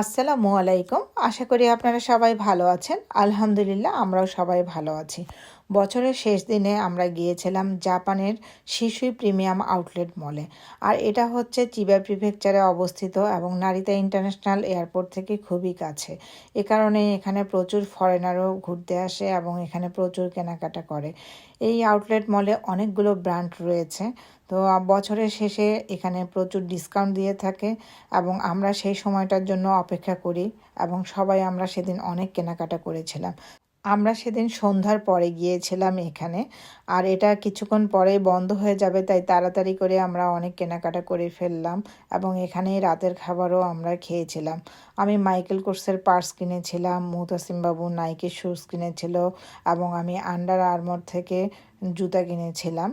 আসসালামু আলাইকুম। আশা করি আপনারা সবাই ভালো আছেন। আলহামদুলিল্লাহ আমরাও সবাই ভালো আছি। বছরের শেষ দিনে আমরা গিয়েছিলাম জাপানের শিশুই প্রিমিয়াম আউটলেট মলে। আর এটা হচ্ছে চিবা প্রিফেকচারে অবস্থিত এবং নারিতা ইন্টারন্যাশনাল এয়ারপোর্ট থেকে খুবই কাছে। এ কারণে এখানে প্রচুর ফরেনারও ঘুরতে আসে এবং এখানে প্রচুর কেনাকাটা করে। এই আউটলেট মলে অনেকগুলো ব্র্যান্ড রয়েছে। তো বছরের শেষে এখানে প্রচুর ডিসকাউন্ট দিয়ে থাকে এবং আমরা সেই সময়টার জন্য অপেক্ষা করি এবং সবাই আমরা সেদিন অনেক কেনাকাটা করেছিলাম। আমরা সেদিন সন্ধ্যার পরে গিয়েছিলাম এখানে, আর এটা কিছুক্ষণ পরে বন্ধ হয়ে যাবে, তাই তাড়াতাড়ি করে আমরা অনেক কেনাকাটা করে ফেললাম এবং এখানেই রাতের খাবারও আমরা খেয়েছিলাম। আমি মাইকেল কোর্সের পার্স কিনেছিলাম মুহতাসিম বাবু নাইকের শ্যুজ কিনেছিল এবং আমি আন্ডার আর্মর থেকে জুতা কিনেছিলাম।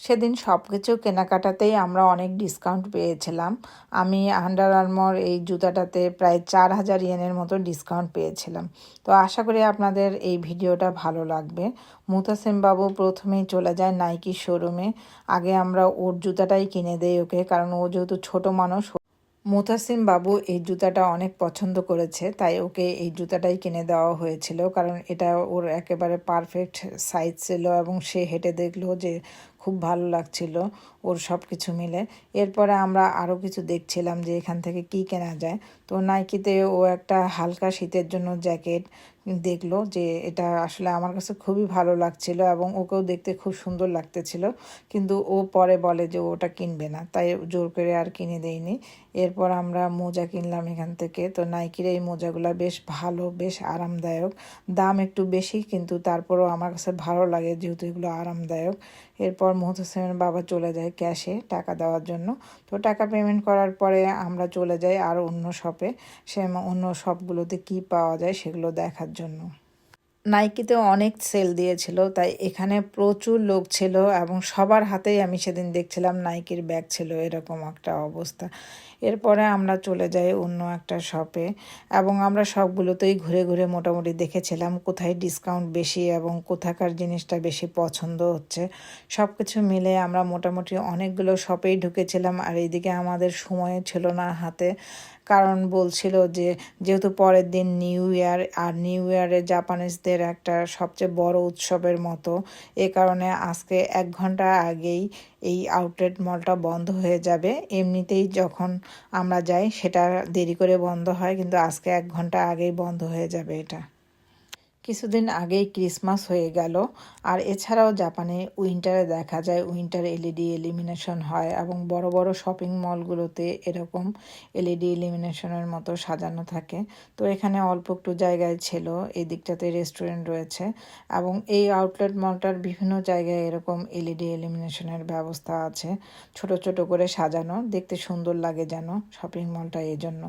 সেদিন সব কিছু কেনাকাটাতেই আমরা অনেক ডিসকাউন্ট পেয়েছিলাম। আমি আন্ডার আর্মর এই জুতাটাতে প্রায় চার হাজার ইয়েনের মতো ডিসকাউন্ট পেয়েছিলাম। তো আশা করি আপনাদের এই ভিডিওটা ভালো লাগবে। মুতাসিম বাবু প্রথমেই চলে যায় নাইকি শোরুমে আগে আমরা ওর জুতাটাই কিনে দেই ওকে, কারণ ও যেহেতু ছোট মানুষ মুতাসিম বাবু এই জুতাটা অনেক পছন্দ করেছে, তাই ওকে এই জুতাটাই কিনে দেওয়া হয়েছিল। কারণ এটা ওর একেবারে পারফেক্ট সাইজ ছিল এবং সে হেঁটে দেখল যে খুব ভালো লাগছিল ওর সব কিছু মিলে। এরপরে আমরা আরও কিছু দেখছিলাম যে এখান থেকে কি কেনা যায়। তো নাইকিতে ও একটা হালকা শীতের জন্য জ্যাকেট দেখল যে এটা আসলে আমার কাছে খুবই ভালো লাগছিল এবং ওকেও দেখতে খুব সুন্দর লাগতেছিল। কিন্তু ও পরে বলে যে ওটা কিনবে না। তাই জোর করে আর কিনে দেয়নি। এরপর আমরা মোজা কিনলাম এখান থেকে। তো নাইকির এই মোজাগুলো বেশ ভালো, বেশ আরামদায়ক। দাম একটু বেশি, কিন্তু তারপরও আমার কাছে ভালো লাগে যেহেতু এগুলো আরামদায়ক। এরপর মোহতাসিমের বাবা চলে যায় ক্যাশে টাকা দেওয়ার জন্য। তো টাকা পেমেন্ট করার পরে আমরা চলে যাই আর অন্য শপে সে অন্য শপগুলোতে কি পাওয়া যায় সেগুলো দেখার জন্য। নাইকিতে অনেক সেল দিয়েছিল, তাই এখানে প্রচুর লোক ছিল এবং সবার হাতেই আমি সেদিন দেখছিলাম নাইকির ব্যাগ ছিল, এরকম একটা অবস্থা। এরপরে আমরা চলে যাই অন্য একটা শপে এবং আমরা সবগুলোতেই ঘুরে ঘুরে মোটামুটি দেখেছিলাম কোথায় ডিসকাউন্ট বেশি এবং কোথাকার জিনিসটা বেশি পছন্দ হচ্ছে। সব কিছু মিলে আমরা মোটামুটি অনেকগুলো শপেই ঢুকেছিলাম, আর এইদিকে আমাদের সময় ছিল না হাতে। কারণ বলছিল যে, যেহেতু পরের দিন নিউ ইয়ার আর নিউ ইয়ারে জাপানিজদের একটা সবচেয়ে বড় উৎসবের মতো। এ কারণে আজকে এক ঘণ্টা আগেই এই আউটলেট মলটা বন্ধ হয়ে যাবে। এমনিতেই যখন আমরা যাই, সেটা দেরি করে বন্ধ হয়, কিন্তু আজকে এক ঘণ্টা আগেই বন্ধ হয়ে যাবে এটা। কিছুদিন আগেই ক্রিসমাস হয়ে গেল, আর এছাড়াও জাপানে উইন্টারে দেখা যায় উইন্টার এলইডি এলিমিনেশন হয় এবং বড় বড় শপিং মলগুলোতে এরকম এলইডি এলিমিনেশনের মতো সাজানো থাকে। তো এখানে অল্প একটু জায়গায় ছিল এই দিকটাতে রেস্টুরেন্ট রয়েছে এবং এই আউটলেট মলটার বিভিন্ন জায়গায় এরকম এলইডি এলিমিনেশনের ব্যবস্থা আছে, ছোট ছোট করে সাজানো, দেখতে সুন্দর লাগে যেন শপিং মলটা এই জন্য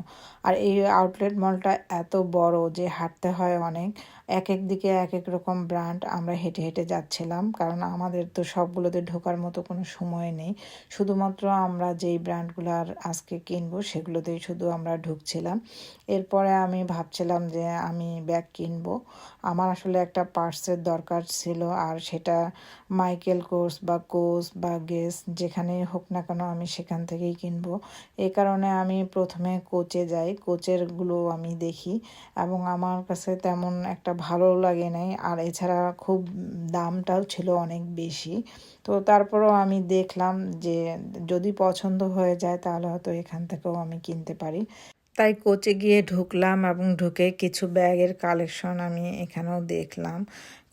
আর এই আউটলেট মলটা এত বড় যে হাঁটতে হয় অনেক, এক এক দিকে এক এক রকম ব্র্যান্ড আমরা হেঁটে হেঁটে যাচ্ছিলাম, কারণ আমাদের তো সবগুলোতে ঢোকার মতো কোনো সময় নেই। শুধুমাত্র আমরা যেই ব্র্যান্ডগুলো আর আজকে কিনবো সেগুলোতেই শুধু আমরা ঢুকছিলাম। এরপরে আমি ভাবছিলাম যে আমি ব্যাগ কিনবো। আমার আসলে একটা পার্সের দরকার ছিল, আর সেটা মাইকেল কোর্স বা কোর্স বা গেস যেখানেই হোক না কেন আমি সেখান থেকেই কিনবো। এ কারণে আমি প্রথমে কোচে যাই, কোচেরগুলো আমি দেখি এবং আমার কাছে তেমন একটা ভালো লাগে নাই। আর এছাড়া খুব দামটাও ছিল অনেক বেশি। তো তারপরেও আমি দেখলাম যে যদি পছন্দ হয়ে যায় তাহলে হয়তো এখান থেকেও আমি কিনতে পারি। তাই কোচে গিয়ে ঢুকলাম এবং ঢুকে কিছু ব্যাগের কালেকশন আমি এখানেও দেখলাম।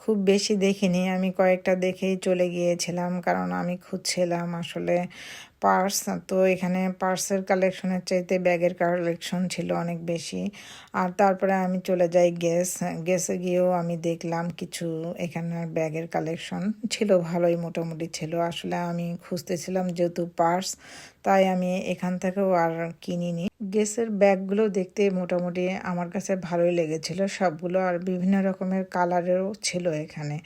খুব বেশি দেখিনি। আমি কয়েকটা দেখেই চলে গিয়েছিলাম কারণ আমি খুঁজছিলাম আসলে পার্স তো এখানে পার্সের কালেকশনের চাইতে ব্যাগের কালেকশন ছিল অনেক বেশি। আর তারপরে আমি চলে যাই গ্যাস গ্যাসে গিয়েও আমি দেখলাম কিছু এখানের ব্যাগের কালেকশন ছিল, ভালোই মোটামুটি ছিল। আসলে আমি খুঁজতেছিলাম যেহেতু পার্স তাই আমি এখান থেকেও আর কিনিনি। গ্যাসের ব্যাগগুলো দেখতে মোটামুটি আমার কাছে ভালোই লেগেছিল, সবগুলো আর বিভিন্ন রকমের কালারেরও ছিল এখানে।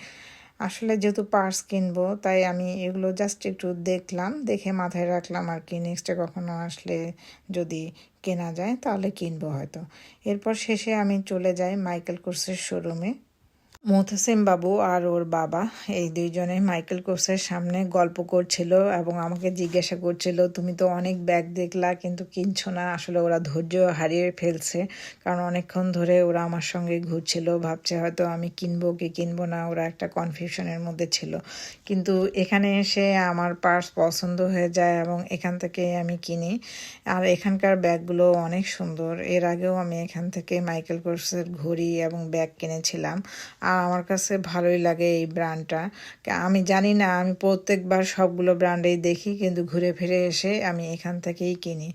আসলে যেহেতু পার্স কিনবো, তাই আমি এগুলো জাস্ট একটু দেখলাম, দেখে মাথায় রাখলাম আর কি নেক্সটে কখনো আসলে যদি কেনা যায় তাহলে কিনবো হয়তো। এরপর শেষে আমি চলে যাই মাইকেল কোর্সের শোরুমে মোহতাসিম বাবু আর ওর বাবা, এই দুইজনে মাইকেল কোর্সের সামনে গল্প করছিল এবং আমাকে জিজ্ঞাসা করছিল, তুমি তো অনেক ব্যাগ দেখলা, কিন্তু কিনছো না, আসলে ওরা ধৈর্য হারিয়ে ফেলছে। কারণ অনেকক্ষণ ধরে ওরা আমার সঙ্গে ঘুরছিল, ভাবছে হয়তো আমি কিনবো কি কিনবো না, ওরা একটা কনফিউশনের মধ্যে ছিল। কিন্তু এখানে এসে আমার পার্স পছন্দ হয়ে যায় এবং এখান থেকে আমি কিনি। আর এখানকার ব্যাগগুলো অনেক সুন্দর। এর আগেও আমি এখান থেকে মাইকেল কোর্সের ঘড়ি এবং ব্যাগ কিনেছিলাম। আর আমার কাছে ভালোই লাগে এই ব্র্যান্ডটা আমি জানি না, আমি প্রত্যেকবার সবগুলো ব্র্যান্ডেই দেখি, কিন্তু ঘুরে ফিরে এসে আমি এখান থেকেই কিনি।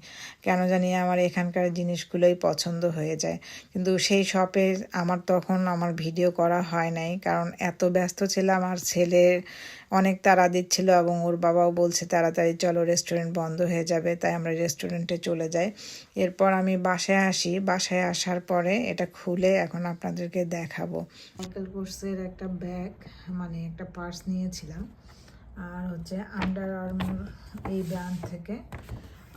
কেন জানি আমার এখানকার জিনিসগুলোই পছন্দ হয়ে যায়। কিন্তু সেই শপে আমার তখন আমার ভিডিও করা হয় নাই, কারণ এত ব্যস্ত ছিলাম, আর ছেলের অনেক তাড়া দিচ্ছিল এবং ওর বাবাও বলছে, তাড়াতাড়ি চলো রেস্টুরেন্ট বন্ধ হয়ে যাবে। তাই আমরা রেস্টুরেন্টে চলে যাই। এরপর আমি বাসায় আসি। বাসায় আসার পরে এটা খুলে এখন আপনাদেরকে দেখাবো। কোর্সের একটা ব্যাগ মানে একটা পার্স নিয়েছিলাম। আর হচ্ছে আন্ডার আর্মোর এই ব্র্যান্ড থেকে।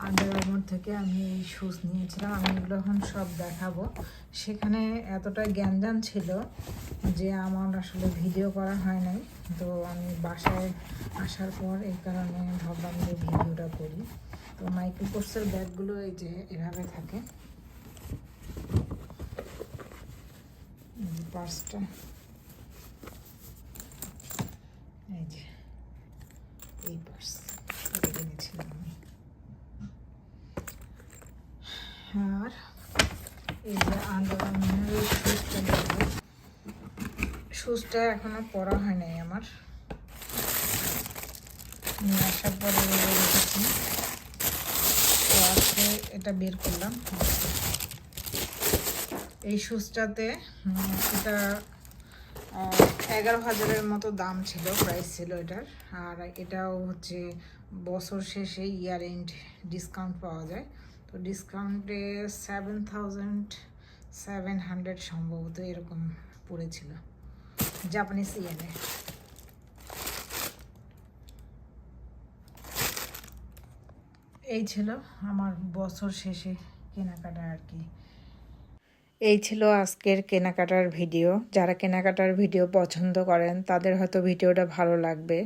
আন্ডার আর্মোর থেকে আমি এই শুজ নিয়েছিলাম। আমি এগুলো এখন সব দেখাবো। সেখানে এতটা জ্ঞানজান ছিল যে আমার আসলে ভিডিও করা হয় নাই। তো আমি বাসায় আসার পর এই কারণে ভাবলাম যে ভিডিওটা করি। তো মাইকেল কোর্সের ব্যাগগুলো এই যে এভাবে থাকে। পার্সটা এই যে এই পার্স এটা কিনেছিলাম আমি আর এই যে আন্ডার শুজটা নেব শুজটা এখনও পরা হয় নাই আমার। নিয়ে আসার পরে রেখেছি তো আজকে এটা বের করলাম। এই শুজটাতে এটা এগারো হাজারের মতো দাম ছিল প্রাইস ছিল এটার। আর এটাও হচ্ছে বছর শেষে ইয়ার এন্ড ডিসকাউন্ট পাওয়া যায়। তো ডিসকাউন্টে সেভেন থাউজেন্ড সেভেন হান্ড্রেড সম্ভবত এরকম পড়েছিল জাপানিজ ইয়েনে এই ছিল আমার বছর শেষে কেনাকাটা আর কি। এই ছিল আজকের কেনাকাটার ভিডিও। যারা কেনাকাটার ভিডিও পছন্দ করেন, তাদের হয়তো ভিডিওটা ভালো লাগবে।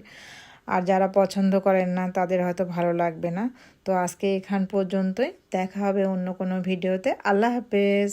আর যারা পছন্দ করেন না, তাদের হয়তো ভালো লাগবে না। তো আজকে এখান পর্যন্তই। দেখা হবে অন্য কোনো ভিডিওতে। আল্লাহ হাফেজ।